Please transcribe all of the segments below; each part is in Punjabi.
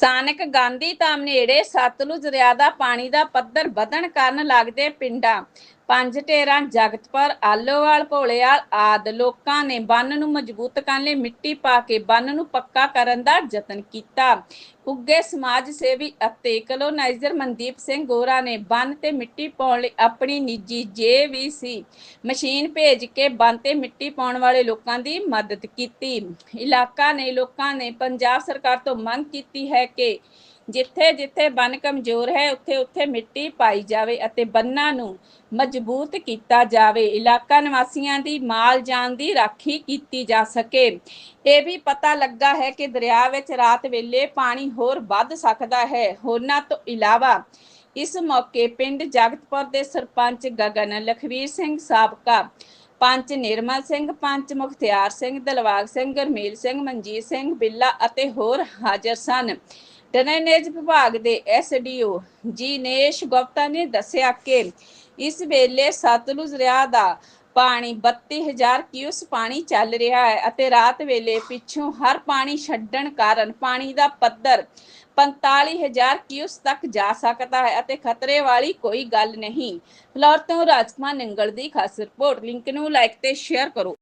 ਸਥਾਨਕ ਗਾਂਧੀ ਧਾਮ ਨੇੜੇ ਸਤਲੁਜ ਦਰਿਆ ਦਾ ਪਾਣੀ ਦਾ ਪੱਧਰ ਵਧਣ ਕਾਰਨ ਲੱਗਦੇ ਪਿੰਡਾਂ ਪੰਜ ਢੇਰਾਂ ਜਗਤਪੁਰ, ਆਲੋਵਾਲ, ਭੋਲੇਵਾਲ ਆਦ ਲੋਕਾਂ ਨੇ ਬੰਨ ਨੂੰ ਮਜ਼ਬੂਤ ਕਰਨ ਲਈ ਮਿੱਟੀ ਪਾ ਕੇ ਬੰਨ ਨੂੰ ਪੱਕਾ ਕਰਨ ਦਾ ਯਤਨ ਕੀਤਾ। ਉੱਗੇ ਸਮਾਜ ਸੇਵੀ ਅਤੇ ਕਲੋਨਾਈਜ਼ਰ ਮਨਦੀਪ ਸਿੰਘ ਗੋਰਾ ਨੇ ਬੰਨ ਤੇ ਮਿੱਟੀ ਪਾਉਣ ਲਈ ਆਪਣੀ ਨਿੱਜੀ ਜੇਵੀਸੀ ਮਸ਼ੀਨ ਭੇਜ ਕੇ ਬੰਨ ਤੇ ਮਿੱਟੀ ਪਾਉਣ ਵਾਲੇ ਲੋਕਾਂ ਦੀ ਮਦਦ ਕੀਤੀ। ਇਲਾਕਾ ਨੇ ਲੋਕਾਂ ਨੇ ਪੰਜਾਬ ਸਰਕਾਰ ਤੋਂ ਮੰਗ ਕੀਤੀ ਹੈ ਕਿ ਜਿੱਥੇ ਜਿੱਥੇ ਬੰਨ ਕਮਜ਼ੋਰ ਹੈ, ਉੱਥੇ ਉੱਥੇ ਮਿੱਟੀ ਪਾਈ ਜਾਵੇ ਅਤੇ ਬੰਨਾਂ ਨੂੰ ਮਜ਼ਬੂਤ ਕੀਤਾ ਜਾਵੇ। ਇਲਾਕਾ ਨਿਵਾਸੀਆਂ ਦੀ ਮਾਲ ਜਾਨ ਦੀ ਰਾਖੀ ਕੀਤੀ ਜਾ ਸਕੇ। ਇਹ ਵੀ ਪਤਾ ਲੱਗਾ ਹੈ ਕਿ ਦਰਿਆ ਵਿੱਚ ਰਾਤ ਵੇਲੇ ਪਾਣੀ ਹੋਰ ਵੱਧ ਸਕਦਾ ਹੈ। ਹੋਰਨਾਂ ਤੋਂ ਇਲਾਵਾ ਇਸ ਮੌਕੇ ਪਿੰਡ ਜਗਤਪੁਰ ਦੇ ਸਰਪੰਚ ਗਗਨ ਲਖਵੀਰ ਸਿੰਘ ਸਾਬਕਾ, ਪੰਚ ਨਿਰਮਲ ਸਿੰਘ, ਪੰਚ ਮੁਖਤਿਆਰ ਸਿੰਘ, ਦਲਵਾਗ ਸਿੰਘ, ਗਰਮੇਲ ਸਿੰਘ, ਮਨਜੀਤ ਸਿੰਘ ਬਿੱਲਾ ਅਤੇ ਹੋਰ ਹਾਜ਼ਰ ਸਨ। ਡਰੇਨੇਜ ਵਿਭਾਗ ਦੇ ਐਸਡੀਓ ਜੀਨੇਸ਼ ਗੁਪਤਾ ਨੇ ਦੱਸਿਆ ਕਿ ਇਸ ਵੇਲੇ ਸਤਲੁਜ ਦਰਿਆ ਦਾ ਪਾਣੀ 32000 ਕਿਊਸ ਪਾਣੀ ਚੱਲ ਰਿਹਾ ਹੈ ਅਤੇ ਰਾਤ ਵੇਲੇ ਪਿੱਛੋਂ ਹਰ ਪਾਣੀ ਛੱਡਣ ਕਾਰਨ ਪਾਣੀ ਦਾ ਪੱਧਰ 45000 ਕਿਊਸ ਤੱਕ ਜਾ ਸਕਦਾ ਹੈ ਅਤੇ ਖਤਰੇ ਵਾਲੀ ਕੋਈ ਗੱਲ ਨਹੀਂ। ਫਲੋਰ ਤੋਂ ਰਾਜਕੁਮਾਰ ਨਿੰਗਲ ਦੀ ਖਾਸ ਰਿਪੋਰਟ। ਲਿੰਕ ਨੂੰ ਲਾਈਕ ਤੇ ਸ਼ੇਅਰ ਕਰੋ।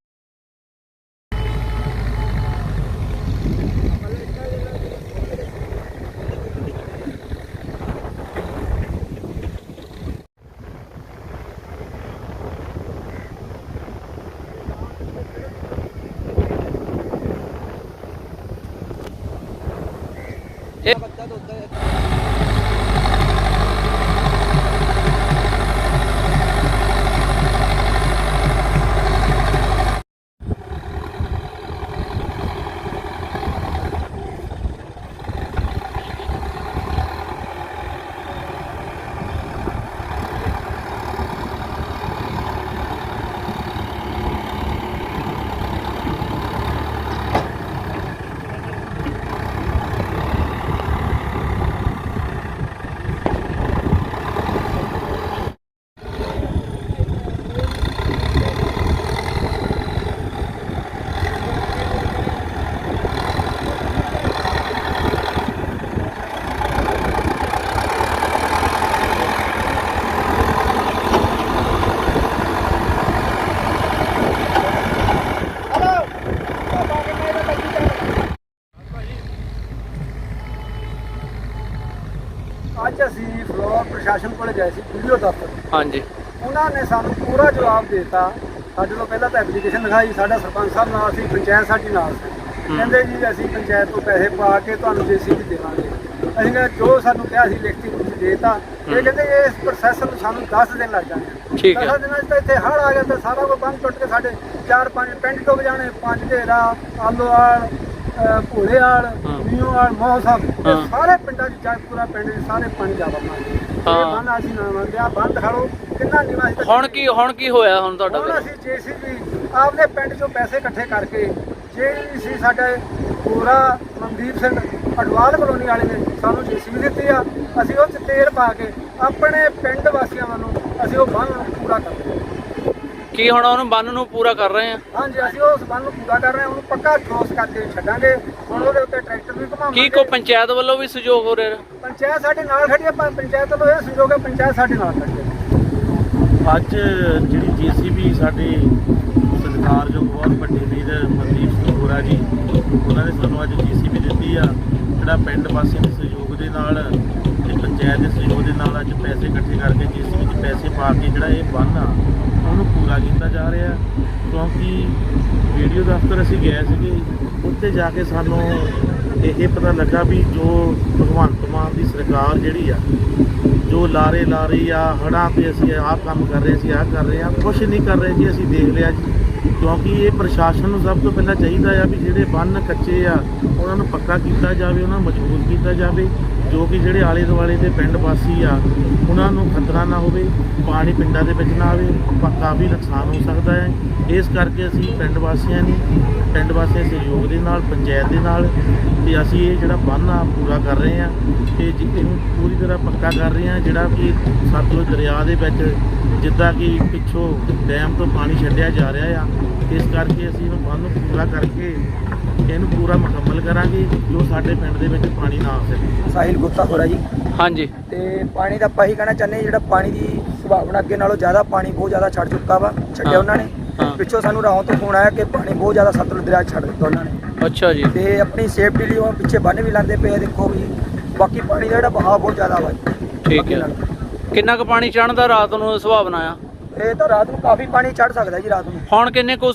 ਅੱਜ ਅਸੀਂ ਫਲੋਰ ਪ੍ਰਸ਼ਾਸਨ ਕੋਲ ਗਏ ਸੀ ਵੀਡੀਓ ਦਫ਼ਤਰ। ਹਾਂਜੀ। ਉਹਨਾਂ ਨੇ ਸਾਨੂੰ ਪੂਰਾ ਜਵਾਬ ਦਿੱਤਾ ਸਾਡੇ ਤੋਂ ਪਹਿਲਾਂ ਤਾਂ ਐਪਲੀਕੇਸ਼ਨ ਲਿਖਾਈ ਸਾਡਾ ਸਰਪੰਚ ਸਾਹਿਬ ਨਾਲ ਸੀ ਪੰਚਾਇਤ ਸਾਡੀ ਨਾਲ ਸੀ। ਕਹਿੰਦੇ ਜੀ ਅਸੀਂ ਪੰਚਾਇਤ ਤੋਂ ਪੈਸੇ ਪਾ ਕੇ ਤੁਹਾਨੂੰ ਜੇਸੀਬੀ ਦੇਵਾਂਗੇ। ਅਸੀਂ ਕਿਹਾ ਜੋ ਸਾਨੂੰ ਕਿਹਾ ਸੀ ਲਿਖਤੀ ਰੂਪ ਚ ਦੇਤਾ। ਇਹ ਕਹਿੰਦੇ ਇਸ ਪ੍ਰੋਸੈਸ ਨੂੰ ਸਾਨੂੰ 10 ਦਿਨ ਲੱਗ ਜਾਣੇ ਠੀਕ ਹੈ। 10 ਦਿਨਾਂ 'ਚ ਤਾਂ ਇੱਥੇ ਹੜ੍ਹ ਆ ਗਿਆ ਤਾਂ ਸਾਰਾ ਕੁਝ ਬੰਦ ਟੁੱਟ ਕੇ ਸਾਡੇ ਚਾਰ ਪੰਜ ਪਿੰਡ ਡੁੱਬ ਜਾਣੇ ਪੰਜ ਢੇਰਾ ਆਲੋਵਾਲ ਅਹ ਭੋਲੇਵਾਲ ਹਾਂ। ਮੀਓਵਾਲ ਮੋਹ ਸਾਹਿਬ ਹਾਂ। ਇਹ ਸਾਰੇ ਪਿੰਡਾਂ 'ਚ ਜਗਪੁਰਾ ਪਿੰਡ ਦੇ ਸਾਰੇ ਪਾਣੀ ਜਾਵਾ ਮਾਰੇ ਹਾਂ। ਇਹ ਬੰਨ ਅਸੀਂ ਨਾ ਮੰਨਦੇ ਆ ਬੰਦ ਖੜੋ ਕਿੰਨਾ ਨੀਵਾਂ ਅਸੀਂ ਹੁਣ ਕੀ ਹੁਣ ਕੀ ਹੋਇਆ ਹੁਣ ਤੁਹਾਡਾ ਹੁਣ? ਅਸੀਂ ਜੇਸੀਬੀ ਆਪਦੇ ਪਿੰਡ ਚੋਂ ਪੈਸੇ ਇਕੱਠੇ ਕਰਕੇ ਸੀ ਸਾਡੇ ਪੂਰਾ ਮਨਦੀਪ ਸਿੰਘ ਅਡਵਾਲ ਕਲੋਨੀ ਵਾਲੇ ਨੇ ਸਾਨੂੰ ਜੇਸੀਬੀ ਦਿੱਤੀ ਆ ਅਸੀਂ ਉਹ 'ਚ ਤੇਲ ਪਾ ਕੇ ਆਪਣੇ ਪਿੰਡ ਵਾਸੀਆਂ ਵੱਲੋਂ ਅਸੀਂ ਉਹ ਬੰਨ ਪੂਰਾ ਕਰਦੇ ਕੀ ਹੁਣ ਉਹਨੂੰ ਬੰਨ ਨੂੰ ਪੂਰਾ ਕਰ ਰਹੇ ਆ? ਹਾਂਜੀ ਅਸੀਂ ਉਸ ਬੰਨ ਨੂੰ ਪੂਰਾ ਕਰ ਰਹੇ ਹਾਂ ਉਹਨੂੰ ਪੱਕਾ ਠੋਸ ਕਰਕੇ ਛੱਡਾਂਗੇ। ਹੁਣ ਉਹਦੇ ਉੱਤੇ ਟਰੈਕਟਰ ਵੀ ਘੁਮਾਵਾਂਗੇ। ਕੀ ਕੋ ਪੰਚਾਇਤ ਵੱਲੋਂ ਵੀ ਸਹਿਯੋਗ ਹੋ ਰਿਹਾ? ਪੰਚਾਇਤ ਸਾਡੇ ਨਾਲ ਖੜੀ ਹੈ ਪਰ ਪੰਚਾਇਤ ਵੱਲੋਂ ਇਹ ਸਹਿਯੋਗ ਹੈ ਪੰਚਾਇਤ ਸਾਡੇ ਨਾਲ ਖੜੀ ਹੈ। ਅੱਜ ਜਿਹੜੀ ਜੀਸੀਬੀ ਸਾਡੇ ਸਤਿਕਾਰਯੋਗ ਬਹੁਤ ਵੱਡੇ ਵੀਰ ਮਨਦੀਪ ਸਿੰਘ ਹੋਰਾ ਜੀ ਉਹਨਾਂ ਨੇ ਸਾਨੂੰ ਅੱਜ ਜੀਸੀਬੀ ਦਿੱਤੀ ਆ। ਜਿਹੜਾ ਪਿੰਡ ਵਾਸੀਆਂ ਦੇ ਸਹਿਯੋਗ ਦੇ ਨਾਲ ਤੇ ਪੰਚਾਇਤ ਦੇ ਸਹਿਯੋਗ ਦੇ ਨਾਲ ਅੱਜ ਪੈਸੇ ਇਕੱਠੇ ਕਰਕੇ ਜੀਸੀਬੀ 'ਚ ਪੈਸੇ ਪਾ ਕੇ ਜਿਹੜਾ ਇਹ ਬੰਨ ਆ ਉਹਨੂੰ ਪੂਰਾ ਕੀਤਾ ਜਾ ਰਿਹਾ ਕਿਉਂਕਿ ਵੀਡੀਓ ਦਫ਼ਤਰ ਅਸੀਂ ਗਏ ਸੀਗੇ, ਉੱਥੇ ਜਾ ਕੇ ਸਾਨੂੰ ਇਹ ਪਤਾ ਲੱਗਾ ਵੀ ਜੋ ਭਗਵੰਤ ਮਾਨ ਦੀ ਸਰਕਾਰ ਜਿਹੜੀ ਆ, ਜੋ ਲਾਰੇ ਲਾ ਰਹੀ ਆ ਹੜਾਂ ਤੇ ਅਸੀਂ ਆਹ ਕੰਮ ਕਰ ਰਹੇ ਸੀ, ਆਹ ਕਰ ਰਹੇ ਆ, ਕੁਛ ਨਹੀਂ ਕਰ ਰਹੇ ਜੀ, ਅਸੀਂ ਦੇਖ ਲਿਆ ਜੀ। ਕਿਉਂਕਿ ਇਹ ਪ੍ਰਸ਼ਾਸਨ ਨੂੰ ਸਭ ਤੋਂ ਪਹਿਲਾਂ ਚਾਹੀਦਾ ਆ ਵੀ ਜਿਹੜੇ ਬੰਨ ਕੱਚੇ ਆ, ਉਹਨਾਂ ਨੂੰ ਪੱਕਾ ਕੀਤਾ ਜਾਵੇ, ਉਹਨਾਂ ਨੂੰ ਮਜ਼ਬੂਤ ਕੀਤਾ ਜਾਵੇ। ਜੋ ਕਿ ਜਿਹੜੇ ਆਲੇ ਦੁਆਲੇ ਦੇ ਪਿੰਡ ਵਾਸੀ ਆ, ਉਹਨਾਂ ਨੂੰ ਖਤਰਾ ਨਾ ਹੋਵੇ, ਪਾਣੀ ਪਿੰਡਾਂ ਦੇ ਵਿੱਚ ਨਾ ਆਵੇ ਕਾਫੀ ਨੁਕਸਾਨ ਹੋ ਸਕਦਾ ਹੈ। ਇਸ ਕਰਕੇ ਅਸੀਂ ਪਿੰਡ ਵਾਸੀਆਂ ਨੇ, ਪਿੰਡ ਵਾਸੀਆਂ ਸਹਿਯੋਗ ਦੇ ਨਾਲ, ਪੰਚਾਇਤ ਦੇ ਨਾਲ, ਤੇ ਅਸੀਂ ਇਹ ਜਿਹੜਾ ਬੰਨ ਆ, ਪੂਰਾ ਕਰ ਰਹੇ ਆ ਤੇ ਜੀ- ਇਹਨੂੰ ਪੂਰੀ ਤਰ੍ਹਾਂ ਪੱਕਾ ਕਰ ਰਹੇ ਆ ਜਿਹੜਾ ਕਿ ਸਤਲੁਜ ਦਰਿਆ ਦੇ ਵਿੱਚ ਜਿੱਦਾਂ ਕਿ ਪਿੱਛੋਂ ਡੈਮ ਤੋਂ ਪਾਣੀ ਛੱਡਿਆ ਜਾ ਰਿਹਾ ਆ, ਇਸ ਕਰਕੇ ਅਸੀਂ ਇਹਨੂੰ ਬੰਨ ਨੂੰ ਪੂਰਾ ਕਰਕੇ ਇਹਨੂੰ ਪੂਰਾ ਮੁਕੰਮਲ ਕਰਾਂਗੇ ਜੋ ਸਾਡੇ ਪਿੰਡ ਦੇ ਵਿੱਚ ਪਾਣੀ ਨਾ ਆ ਸਕੇ ਸਾਹਿਲ ਗੁਪਤਾ ਹੋਰਾ ਜੀ। ਹਾਂਜੀ। ਤੇ ਪਾਣੀ ਦਾ ਆਪਾਂ ਹੀ ਕਹਿਣਾ ਚਾਹੁੰਦੇ ਹਾਂ, ਜਿਹੜਾ ਪਾਣੀ ਦੀ ਸੁਭਾਵਨਾ ਅੱਗੇ ਨਾਲੋਂ ਜ਼ਿਆਦਾ ਪਾਣੀ ਬਹੁਤ ਜ਼ਿਆਦਾ ਛੱਡ ਚੁੱਕਾ ਵਾ ਛੱਡਿਆ। ਉਹਨਾਂ ਨੇ। ਹਾਂ। ਪਿੱਛੋਂ ਸਾਨੂੰ ਰਾਹੋਂ ਤੋਂ ਫੋਨ ਆਇਆ ਕਿ ਪਾਣੀ ਬਹੁਤ ਜ਼ਿਆਦਾ ਸਤਲੁਜ ਦਰਿਆ 'ਚ ਛੱਡ ਦਿੱਤਾ ਉਹਨਾਂ ਨੇ। ਅੱਛਾ ਜੀ। ਤੇ ਆਪਣੀ ਸੇਫਟੀ ਲਈ ਉਹ ਪਿੱਛੇ ਬੰਨ ਵੀ ਲਾਉਂਦੇ ਪਏ ਆ, ਦੇਖੋ ਵੀ ਬਾਕੀ ਪਾਣੀ ਦਾ ਜਿਹੜਾ ਵਹਾਅ ਬਹੁਤ ਜ਼ਿਆਦਾ ਵਾ। ਠੀਕ ਹੈ। ਕਿੰਨਾ ਕੁ ਪਾਣੀ ਚੜਨ ਦਾ ਰਾਤ ਨੂੰ ਸੁਭਾਵਨਾ ਆ? ਇਹ ਤਾਂ ਰਾਤ ਨੂੰ ਕਾਫੀ ਪਾਣੀ ਚੜ ਸਕਦਾ ਜੀ ਰਾਤ ਨੂੰ। ਹੁਣ ਕਿੰਨੇ ਕੁ